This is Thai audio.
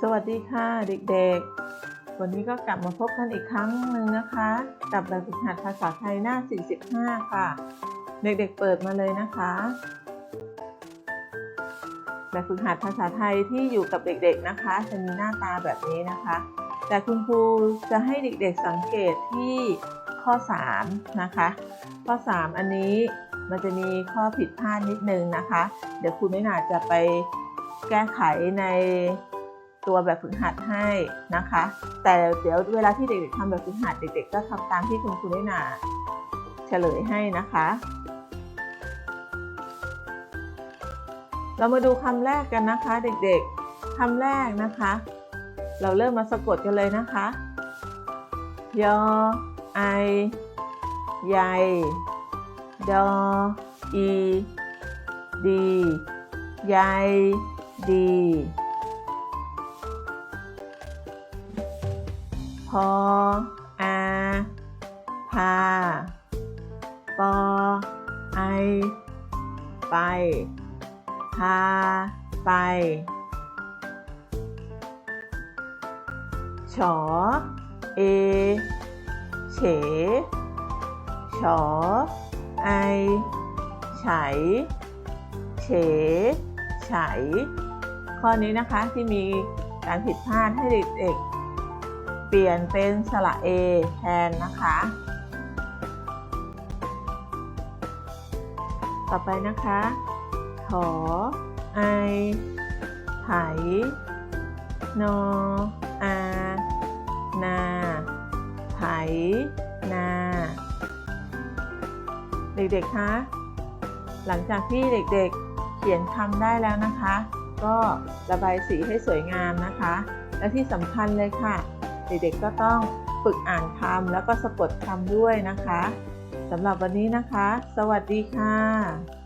สวัสดีค่ะเด็กๆ วันนี้ก็กลับมาพบกันอีกครั้งหนึ่งนะคะ กับแบบฝึกหัดภาษาไทยหน้า 45 ค่ะ เด็กๆเปิดมาเลยนะคะแบบฝึกหัดภาษาไทยที่อยู่กับเด็กๆนะคะ จะมีหน้าตาแบบนี้นะคะ แต่คุณครูจะให้เด็กๆสังเกตที่ข้อ 3 นะคะ ข้อ 3 อันนี้มันจะมีข้อผิดพลาดนิดนึงนะคะ เดี๋ยวครูน้อยหนาจะไป แก้ไขในตัวแบบฝึกหัดให้นะคะ แต่เดี๋ยวเวลาที่เด็กๆทำแบบฝึกหัดเด็กๆก็ทำตามที่คุณครูน้หนาเฉลยให้นะคะ เรามาดูคำแรกกันนะคะ เด็กๆคำแรกนะคะ เราเริ่มมาสะกดกันเลยนะคะยอไอใหญ่ดออีดีใหญ่ ดี พอ อา พา ปอ ไอ ไป พา ไปฉอเอ เฉ ฉอ ไอ ไฉ เฉ ไฉ ข้อนี้นะคะที่มีการผิดพลาดให้เด็กๆเปลี่ยนเป็นสระเอแทนนะคะ ต่อไปนะคะถอไอไถนออานาไถนา เด็กๆคะหลังจากที่เด็กๆเขียนคำได้แล้วนะคะ ก็ระบายสีให้สวยงามนะคะ และที่สำคัญเลยค่ะ เด็กๆก็ต้องฝึกอ่านคำแล้วก็สะกดคำด้วยนะคะสำหรับวันนี้นะคะ สวัสดีค่ะ